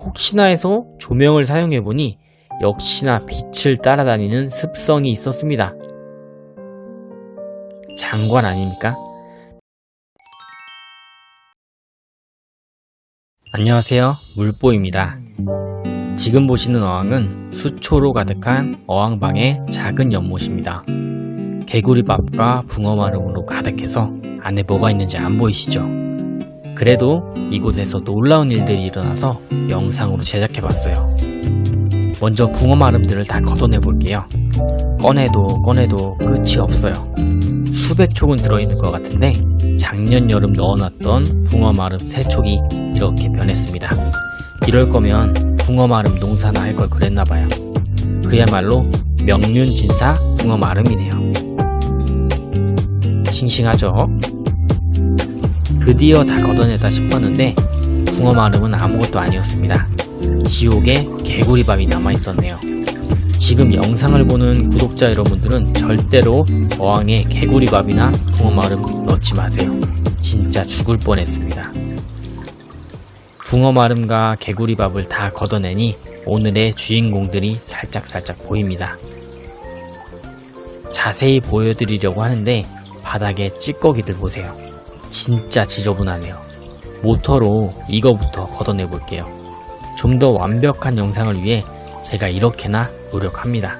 혹시나 해서 조명을 사용해보니 역시나 빛을 따라다니는 습성이 있었습니다. 장관 아닙니까? 안녕하세요. 물보입니다. 지금 보시는 어항은 수초로 가득한 어항방의 작은 연못입니다. 개구리밥과 붕어마름으로 가득해서 안에 뭐가 있는지 안 보이시죠? 그래도 이곳에서 놀라운 일들이 일어나서 영상으로 제작해봤어요. 먼저 붕어 마름들을 다 걷어내 볼게요. 꺼내도 꺼내도 끝이 없어요. 수백 촉은 들어있는 것 같은데 작년 여름 넣어놨던 붕어 마름 세 촉이 이렇게 변했습니다. 이럴 거면 붕어 마름 농사나 할 걸 그랬나 봐요. 그야말로 명륜진사 붕어 마름이네요. 싱싱하죠? 드디어 다 걷어내다 싶었는데 붕어 마름은 아무것도 아니었습니다. 지옥에 개구리 밥이 남아있었네요. 지금 영상을 보는 구독자 여러분들은 절대로 어항에 개구리 밥이나 붕어 마름 넣지 마세요. 진짜 죽을 뻔했습니다. 붕어 마름과 개구리 밥을 다 걷어내니 오늘의 주인공들이 살짝살짝 보입니다. 자세히 보여드리려고 하는데 바닥에 찌꺼기들 보세요. 진짜 지저분하네요. 모터로 이거부터 걷어내 볼게요. 좀 더 완벽한 영상을 위해 제가 이렇게나 노력합니다.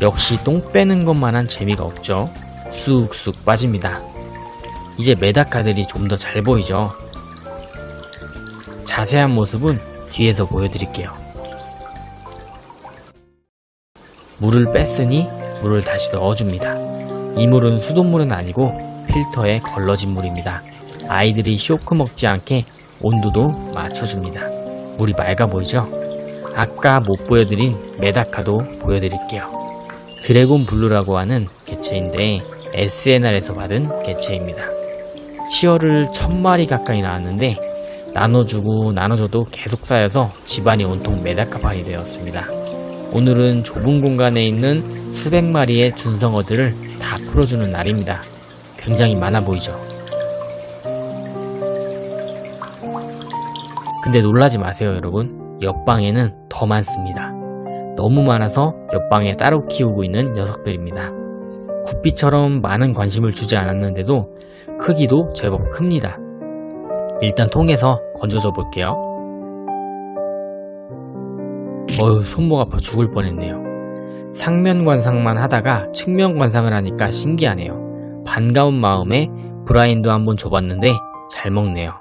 역시 똥 빼는 것만한 재미가 없죠. 쑥쑥 빠집니다. 이제 메다카들이 좀 더 잘 보이죠. 자세한 모습은 뒤에서 보여드릴게요. 물을 뺐으니 물을 다시 넣어줍니다. 이 물은 수돗물은 아니고 필터에 걸러진 물입니다. 아이들이 쇼크 먹지 않게 온도도 맞춰줍니다. 물이 맑아 보이죠? 아까 못 보여드린 메다카도 보여드릴게요. 드래곤 블루라고 하는 개체인데 SNR에서 받은 개체입니다. 치어를 천마리 가까이 낳았는데 나눠주고 나눠줘도 계속 쌓여서 집안이 온통 메다카판이 되었습니다. 오늘은 좁은 공간에 있는 수백 마리의 준성어들을 다 풀어주는 날입니다. 굉장히 많아 보이죠? 근데 놀라지 마세요, 여러분. 옆방에는 더 많습니다. 너무 많아서 옆방에 따로 키우고 있는 녀석들입니다. 구피처럼 많은 관심을 주지 않았는데도 크기도 제법 큽니다. 일단 통에서 건져줘 볼게요. 어휴, 손목 아파 죽을 뻔했네요. 상면 관상만 하다가 측면 관상을 하니까 신기하네요. 반가운 마음에 브라인도 한번 줘봤는데 잘 먹네요.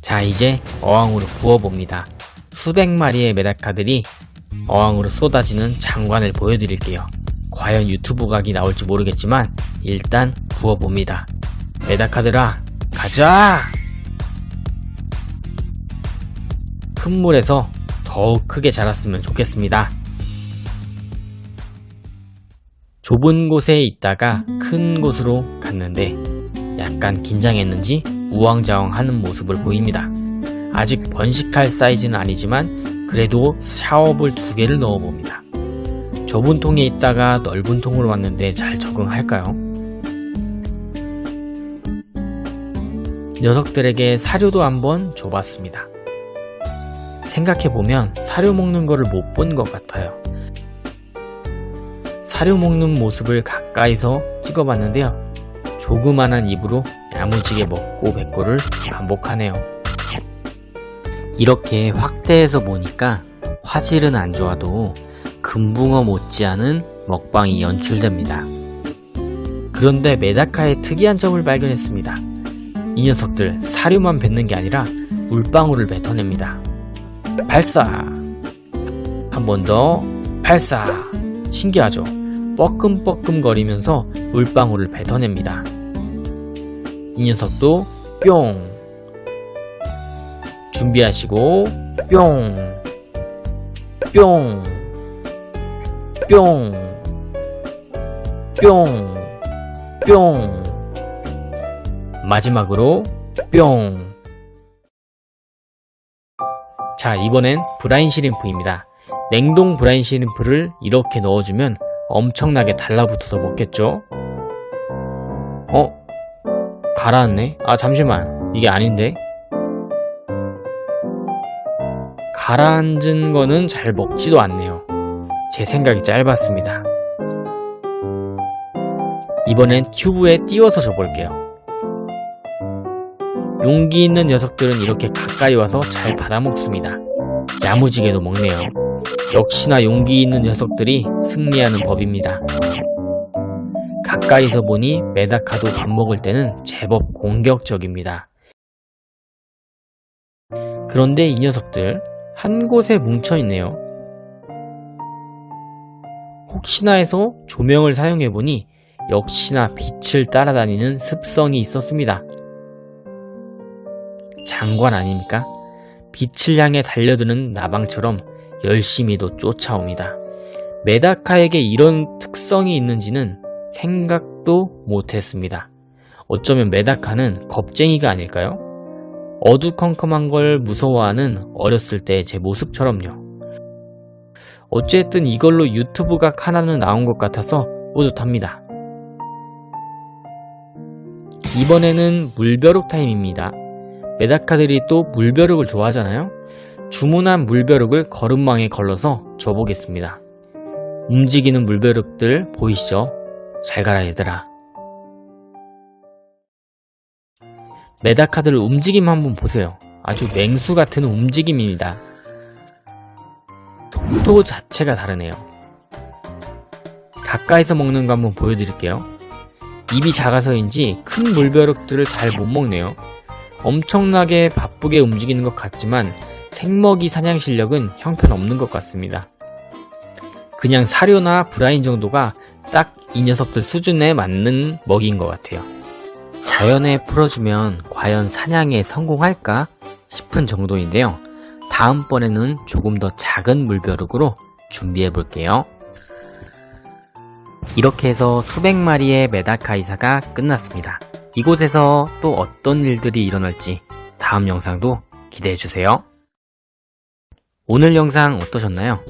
자, 이제 어항으로 부어봅니다. 수백 마리의 메다카들이 어항으로 쏟아지는 장관을 보여드릴게요. 과연 유튜브 각이 나올지 모르겠지만 일단 부어봅니다. 메다카들아, 가자! 큰 물에서 더욱 크게 자랐으면 좋겠습니다. 좁은 곳에 있다가 큰 곳으로 갔는데 약간 긴장했는지 우왕좌왕 하는 모습을 보입니다. 아직 번식할 사이즈는 아니지만 그래도 샤워볼 두 개를 넣어봅니다. 좁은 통에 있다가 넓은 통으로 왔는데 잘 적응할까요? 녀석들에게 사료도 한번 줘봤습니다. 생각해보면 사료 먹는 거를 못 본 것 같아요. 사료 먹는 모습을 가까이서 찍어봤는데요. 조그만한 입으로 야무지게 먹고 뱉고를 반복하네요. 이렇게 확대해서 보니까 화질은 안 좋아도 금붕어 못지않은 먹방이 연출됩니다. 그런데 메다카의 특이한 점을 발견했습니다. 이 녀석들 사료만 뱉는 게 아니라 물방울을 뱉어냅니다. 발사! 한 번 더 발사! 신기하죠? 뻐끔뻐끔 거리면서 물방울을 뱉어냅니다. 이 녀석도 뿅! 준비하시고 뿅! 뿅! 뿅! 뿅! 뿅! 마지막으로 뿅! 자, 이번엔 브라인 시림프입니다. 냉동 브라인 시림프를 이렇게 넣어주면 엄청나게 달라붙어서 먹겠죠? 어? 가라앉네? 아 잠시만 이게 아닌데? 가라앉은 거는 잘 먹지도 않네요. 제 생각이 짧았습니다. 이번엔 튜브에 띄워서 줘볼게요. 용기 있는 녀석들은 이렇게 가까이 와서 잘 받아먹습니다. 야무지게도 먹네요. 역시나 용기 있는 녀석들이 승리하는 법입니다. 가까이서 보니 메다카도 밥 먹을 때는 제법 공격적입니다. 그런데 이 녀석들 한 곳에 뭉쳐 있네요. 혹시나 해서 조명을 사용해 보니 역시나 빛을 따라다니는 습성이 있었습니다. 장관 아닙니까? 빛을 향해 달려드는 나방처럼 열심히도 쫓아옵니다. 메다카에게 이런 특성이 있는지는 생각도 못했습니다. 어쩌면 메다카는 겁쟁이가 아닐까요? 어두컴컴한 걸 무서워하는 어렸을 때 제 모습처럼요. 어쨌든 이걸로 유튜브가 하나는 나온 것 같아서 뿌듯합니다. 이번에는 물벼룩 타임입니다. 메다카들이 또 물벼룩을 좋아하잖아요? 주문한 물벼룩을 거름망에 걸러서 줘보겠습니다. 움직이는 물벼룩들 보이시죠? 잘 가라 얘들아. 메다카들 움직임 한번 보세요. 아주 맹수 같은 움직임입니다. 속도 자체가 다르네요. 가까이서 먹는 거 한번 보여드릴게요. 입이 작아서인지 큰 물벼룩들을 잘 못 먹네요. 엄청나게 바쁘게 움직이는 것 같지만 생먹이 사냥 실력은 형편없는 것 같습니다. 그냥 사료나 브라인 정도가 딱 이 녀석들 수준에 맞는 먹이인 것 같아요. 자연에 풀어주면 과연 사냥에 성공할까 싶은 정도인데요. 다음번에는 조금 더 작은 물벼룩으로 준비해 볼게요. 이렇게 해서 수백 마리의 메다카이사가 끝났습니다. 이곳에서 또 어떤 일들이 일어날지 다음 영상도 기대해 주세요. 오늘 영상 어떠셨나요?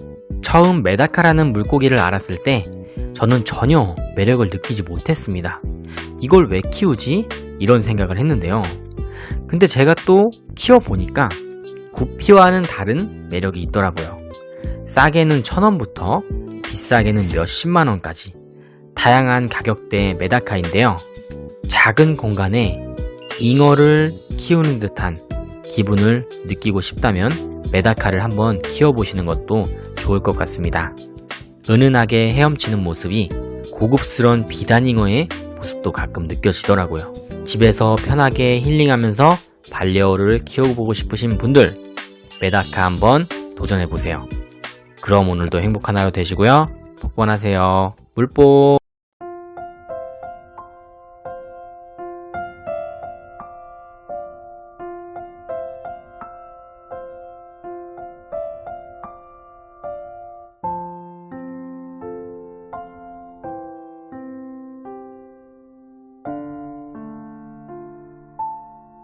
처음 메다카라는 물고기를 알았을 때 저는 전혀 매력을 느끼지 못했습니다. 이걸 왜 키우지? 이런 생각을 했는데요. 근데 제가 또 키워보니까 구피와는 다른 매력이 있더라고요. 싸게는 천원부터 비싸게는 몇십만원까지 다양한 가격대의 메다카인데요. 작은 공간에 잉어를 키우는 듯한 기분을 느끼고 싶다면 메다카를 한번 키워보시는 것도 좋을 것 같습니다. 은은하게 헤엄치는 모습이 고급스러운 비단잉어의 모습도 가끔 느껴지더라고요. 집에서 편하게 힐링하면서 반려어를 키워보고 싶으신 분들 메다카 한번 도전해보세요. 그럼 오늘도 행복한 하루 되시고요. 복권하세요. 물뽀